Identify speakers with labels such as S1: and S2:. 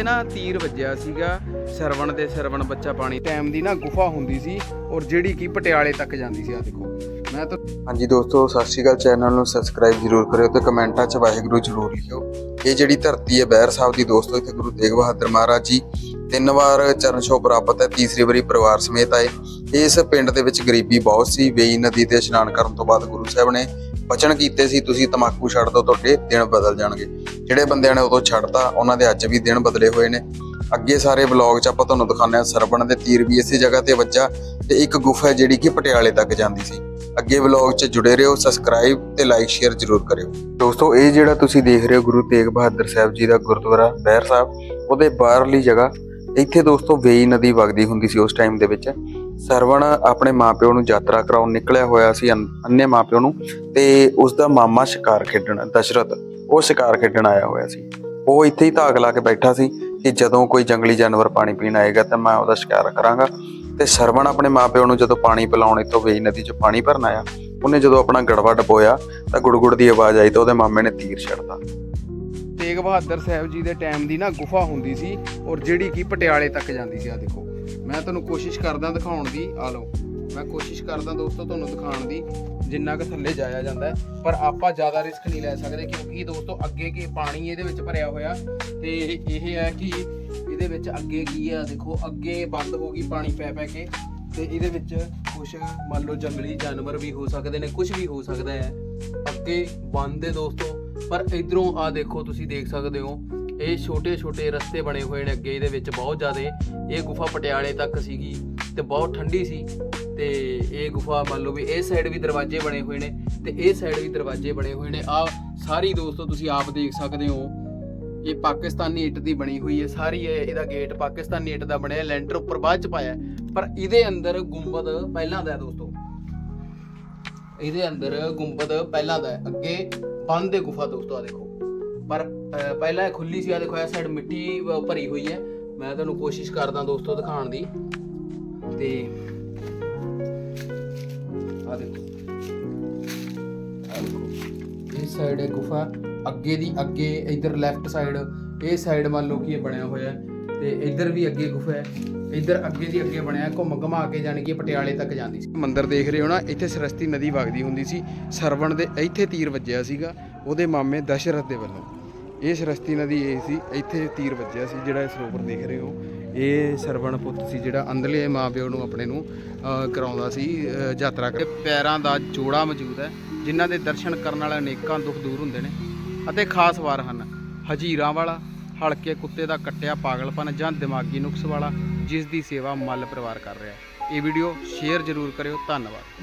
S1: ਤੇ ਨਾ ਤੀਰ ਵੱਜਿਆ ਸੀਗਾ, ਸਰਵਣ ਦੇ ਸਰਵਣ ਬੱਚਾ ਪਾਣੀ। ਟਾਈਮ ਦੀ ਨਾ ਗੁਫਾ ਹੁੰਦੀ ਸੀ ਔਰ ਜਿਹੜੀ ਕਿ ਪਟਿਆਲੇ ਤੱਕ ਜਾਂਦੀ ਸੀ ਆ ਦੇਖੋ। ਮੈਂ ਤਾਂ
S2: ਹਾਂਜੀ ਦੋਸਤੋ, ਸਤਿ ਸ਼੍ਰੀ ਅਕਾਲ ਚੈਨਲ ਨੂੰ ਸਬਸਕ੍ਰਾਈਬ ਜ਼ਰੂਰ ਕਰਿਓ ਤੇ ਕਮੈਂਟਾਂ 'ਚ ਵਾਹਿਗੁਰੂ ਜ਼ਰੂਰ ਲਿਖਿਓ। ਇਹ ਜਿਹੜੀ ਧਰਤੀ ਹੈ ਬਹਿਰ ਸਾਹਿਬ ਦੀ ਦੋਸਤੋ, ਇੱਥੇ ਗੁਰੂ ਤੇਗ ਬਹਾਦਰ ਮਹਾਰਾਜ ਜੀ ਤਿੰਨ ਵਾਰ ਚਰਨ ਛੋਹ ਪ੍ਰਾਪਤ ਹੈ, ਤੀਸਰੀ ਵਾਰੀ ਪਰਿਵਾਰ ਸਮੇਤ ਆਏ। ਇਸ ਪਿੰਡ ਦੇ ਵਿੱਚ ਗਰੀਬੀ ਬਹੁਤ ਸੀ, ਵੇਈ ਨਦੀ ਤੇ ਇਸ਼ਨਾਨ ਕਰਨ ਤੋਂ ਬਾਅਦ ਗੁਰੂ ਸਾਹਿਬ ਨੇ ਬਚਨ ਕੀਤੇ ਸੀ, ਤੁਸੀਂ ਤਮਾਕੂ ਛੱਡ ਦਿਓ ਤੁਹਾਡੇ ਦਿਨ ਬਦਲ ਜਾਣਗੇ। ਜਿਹੜੇ ਬੰਦਿਆਂ ਨੇ ਉਦੋਂ ਛੱਡਤਾ, ਉਹਨਾਂ ਦੇ ਅੱਜ ਵੀ ਦਿਨ ਬਦਲੇ ਹੋਏ ਨੇ। ਅੱਗੇ ਸਾਰੇ ਵਲੌਗ 'ਚ ਆਪਾਂ ਤੁਹਾਨੂੰ ਦਿਖਾਉਂਦੇ ਹਾਂ ਸਰਬਣ ਦੇ ਤੀਰ ਵੀ ਇਸੇ ਜਗ੍ਹਾ ਤੇ ਵੱਜਾ ਤੇ ਇੱਕ ਗੁਫਾ ਹੈ ਜਿਹੜੀ ਕਿ ਪਟਿਆਲੇ ਤੱਕ ਜਾਂਦੀ ਸੀ। ਅੱਗੇ ਵਲੌਗ 'ਚ ਜੁੜੇ ਰਹੋ ਸਬਸਕ੍ਰਾਈਬ ਤੇ ਲਾਈਕ ਸ਼ੇਅਰ ਜ਼ਰੂਰ ਕਰਿਓ। ਦੋਸਤੋ, ਇਹ ਜਿਹੜਾ ਤੁਸੀਂ ਦੇਖ ਰਹੇ ਹੋ ਗੁਰੂ ਤੇਗ ਬਹਾਦਰ ਸਾਹਿਬ ਜੀ ਦਾ ਗੁਰਦੁਆਰਾ ਬਹਿਰ ਸਾਹਿਬ, ਉਹਦੇ ਬਾਹਰਲੀ ਜਗ੍ਹਾ ਇੱਥੇ ਦੋਸਤੋ ਵੇਈ ਨਦੀ ਵਗਦੀ ਹੁੰਦੀ ਸੀ ਉਸ ਟਾਈਮ ਦੇ ਵਿੱਚ। ਸਰਵਣ ਆਪਣੇ ਮਾਪਿਓ ਨੂੰ ਯਾਤਰਾ ਕਰਾਉਣ ਨਿਕਲਿਆ ਹੋਇਆ ਸੀ ਅੰਨ- ਅੰਨੇ ਮਾਪਿਓ ਨੂੰ ਤੇ ਉਸ ਦਾ ਮਾਮਾ ਸ਼ਿਕਾਰ ਖੇਡਣ, ਦਸ਼ਰਥ, ਉਹ ਸ਼ਿਕਾਰ ਖੇਡਣ ਆਇਆ ਹੋਇਆ ਸੀ। ਉਹ ਇੱਥੇ ਹੀ ਧਾਗ ਲਾ ਕੇ ਬੈਠਾ ਸੀ ਕਿ ਜਦੋਂ ਕੋਈ ਜੰਗਲੀ ਜਾਨਵਰ ਪਾਣੀ ਪੀਣ ਆਏਗਾ ਤਾਂ ਮੈਂ ਉਹਦਾ ਸ਼ਿਕਾਰ ਕਰਾਂਗਾ। ਤੇ ਸਰਵਣ ਆਪਣੇ ਮਾਪਿਓ ਨੂੰ ਜਦੋਂ ਪਾਣੀ ਪਿਲਾਉਣ ਇੱਥੋਂ ਵੇਈ ਨਦੀ 'ਚ ਪਾਣੀ ਭਰਨ ਆਇਆ, ਉਹਨੇ ਜਦੋਂ ਆਪਣਾ ਗੜਵਾ ਡਬੋਇਆ ਤਾਂ ਗੁੜਗੁੜ ਦੀ ਆਵਾਜ਼ ਆਈ ਤਾਂ ਉਹਦੇ ਮਾਮੇ ਨੇ ਤੀਰ ਛੱਡਤਾ।
S1: ਤੇਗ ਬਹਾਦਰ ਸਾਹਿਬ ਜੀ ਦੇ ਟਾਈਮ ਦੀ ਨਾ ਗੁਫਾ ਹੁੰਦੀ ਸੀ ਔਰ ਜਿਹੜੀ ਕਿ ਪਟਿਆਲੇ ਤੱਕ ਜਾਂਦੀ ਸੀ ਆ ਦੇਖੋ। ਮੈਂ ਤੁਹਾਨੂੰ ਕੋਸ਼ਿਸ਼ ਕਰਦਾ ਦਿਖਾਉਣ ਦੀ, ਆ ਲਓ। ਮੈਂ ਕੋਸ਼ਿਸ਼ ਕਰਦਾ ਦੋਸਤੋ ਤੁਹਾਨੂੰ ਦਿਖਾਉਣ ਦੀ, ਜਿੰਨਾ ਕੁ ਥੱਲੇ ਜਾਇਆ ਜਾਂਦਾ ਪਰ ਆਪਾਂ ਜ਼ਿਆਦਾ ਰਿਸਕ ਨਹੀਂ ਲੈ ਸਕਦੇ ਕਿਉਂਕਿ ਦੋਸਤੋ ਅੱਗੇ ਕੀ ਪਾਣੀ ਇਹਦੇ ਵਿੱਚ ਭਰਿਆ ਹੋਇਆ ਤੇ ਇਹ ਹੈ ਕਿ ਇਹਦੇ ਵਿੱਚ ਅੱਗੇ ਕੀ ਆ, ਦੇਖੋ, ਅੱਗੇ ਬੰਦ ਹੋ ਗਈ ਪਾਣੀ ਪੈ ਪੈ ਕੇ ਤੇ ਇਹਦੇ ਵਿੱਚ ਕੁਝ ਮੰਨ ਲਓ ਜੰਗਲੀ ਜਾਨਵਰ ਵੀ ਹੋ ਸਕਦੇ ਨੇ ਕੁਝ ਵੀ ਹੋ ਸਕਦਾ ਹੈ। ਅੱਗੇ ਬੰਦ ਦੇ ਦੋਸਤੋ। ਪਰ ਇਧਰੋਂ ਆ ਦੇਖੋ, ਤੁਸੀਂ ਦੇਖ ਸਕਦੇ ਹੋ, ਇਹ ਛੋਟੇ ਛੋਟੇ ਰਸਤੇ ਬਣੇ ਹੋਏ ਨੇ ਅੱਗੇ, ਇਹਦੇ ਵਿੱਚ ਬਹੁਤ ਜ਼ਿਆਦਾ, ਇਹ ਗੁਫਾ ਪਟਿਆਲੇ ਤੱਕ ਸੀਗੀ ਤੇ ਬਹੁਤ ਠੰਡੀ ਸੀ ਤੇ ਇਹ ਗੁਫਾ ਮੰਨ ਲਓ ਵੀ ਇਹ ਸਾਈਡ ਵੀ ਦਰਵਾਜ਼ੇ ਬਣੇ ਹੋਏ ਨੇ ਤੇ ਇਹ ਸਾਈਡ ਵੀ ਦਰਵਾਜ਼ੇ ਬਣੇ ਹੋਏ ਨੇ। ਆ ਸਾਰੀ ਦੋਸਤੋ, ਤੁਸੀਂ ਆਪ ਦੇਖ ਸਕਦੇ ਹੋ, ਇਹ ਪਾਕਿਸਤਾਨੀ ਇੱਟ ਦੀ ਬਣੀ ਹੋਈ ਹੈ। ਸਾਰੀ ਇਹ, ਇਹਦਾ ਗੇਟ ਪਾਕਿਸਤਾਨੀ ਇੱਟ ਦਾ ਬਣਿਆ, ਲੈਂਟਰ ਉੱਪਰ ਬਾਅਦ ਚ ਪਾਇਆ। ਪਰ ਇਹਦੇ ਅੰਦਰ ਗੁੰਬਦ ਪਹਿਲਾਂ ਦਾ ਹੈ ਦੋਸਤੋ। ਇਹਦੇ ਅੰਦਰ ਗੁੰਬਦ ਪਹਿਲਾਂ ਦਾ ਹੈ। ਅੱਗੇ ਬੰਦ ਹੈ ਗੁਫਾ ਦੋਸਤੋ ਆ ਦੇਖੋ। ਪਰ ਪਹਿਲਾਂ ਇਹ ਖੁੱਲੀ ਸੀ ਆ ਦੇਖੋ, ਇਹ ਸਾਈਡ ਮਿੱਟੀ ਭਰੀ ਹੋਈ ਹੈ। ਮੈਂ ਤੁਹਾਨੂੰ ਕੋਸ਼ਿਸ਼ ਕਰਦਾ ਦੋਸਤੋ ਦਿਖਾਉਣ ਦੀ। ਤੇ ਆ ਦੇਖੋ। ਇਸ ਸਾਈਡ ਹੈ ਗੁਫਾ। ਅੱਗੇ ਦੀ ਅੱਗੇ, ਇਧਰ ਲੈਫਟ ਸਾਈਡ ਇਹ ਸਾਈਡ ਮੰਨ ਲਓ ਕਿ ਇਹ ਬਣਿਆ ਹੋਇਆ ਹੈ। ਤੇ ਇੱਧਰ ਵੀ ਅੱਗੇ ਗੁਫਾ ਹੈ। ਇੱਧਰ ਅੱਗੇ ਦੀ ਅੱਗੇ ਬਣਿਆ, ਘੁੰਮ ਘਮਾ ਕੇ ਜਾਣੀ ਕਿ ਪਟਿਆਲੇ ਤੱਕ ਜਾਂਦੀ ਸੀ। ਮੰਦਿਰ ਦੇਖ ਰਹੇ ਹੋ ਨਾ, ਇੱਥੇ ਸਰਸਤੀ ਨਦੀ ਵਗਦੀ ਹੁੰਦੀ ਸੀ। ਸਰਵਣ ਦੇ ਇੱਥੇ ਤੀਰ ਵੱਜਿਆ ਸੀਗਾ, ਉਹਦੇ ਮਾਮੇ ਦਸ਼ਰਥ ਦੇ ਵੱਲੋਂ। ਇਹ ਸਰਸਤੀ ਨਦੀ ਇਹ ਸੀ, ਇੱਥੇ ਤੀਰ ਵੱਜਿਆ ਸੀ, ਜਿਹੜਾ ਇਹ ਸਰੋਵਰ ਦੇਖ ਰਹੇ ਹੋ। ਇਹ ਸਰਵਣ ਪੁੱਤ ਸੀ ਜਿਹੜਾ ਅੰਦਰਲੇ ਮਾਪਿਓ ਨੂੰ ਆਪਣੇ ਨੂੰ ਕਰਾਉਂਦਾ ਸੀ ਯਾਤਰਾ ਕਰ ਪੈਰਾਂ ਦਾ ਜੋੜਾ ਮੌਜੂਦ ਹੈ, ਜਿਨ੍ਹਾਂ ਦੇ ਦਰਸ਼ਨ ਕਰਨ ਨਾਲ ਅਨੇਕਾਂ ਦੁੱਖ ਦੂਰ ਹੁੰਦੇ ਨੇ। ਅਤੇ ਖਾਸ ਵਾਰ ਹਨ ਹਜੀਰਾਂ ਵਾਲਾ ਹਲਕੇ ਕੁੱਤੇ ਦਾ ਕੱਟਿਆ ਪਾਗਲਪਨ ਜਾਂ ਦਿਮਾਗੀ ਨੁਕਸ ਵਾਲਾ ਜਿਸ ਦੀ ਸੇਵਾ ਮੱਲ ਪਰਿਵਾਰ ਕਰ ਰਿਹਾ ਹੈ। ਇਹ ਵੀਡੀਓ ਸ਼ੇਅਰ ਜ਼ਰੂਰ ਕਰਿਓ। ਧੰਨਵਾਦ।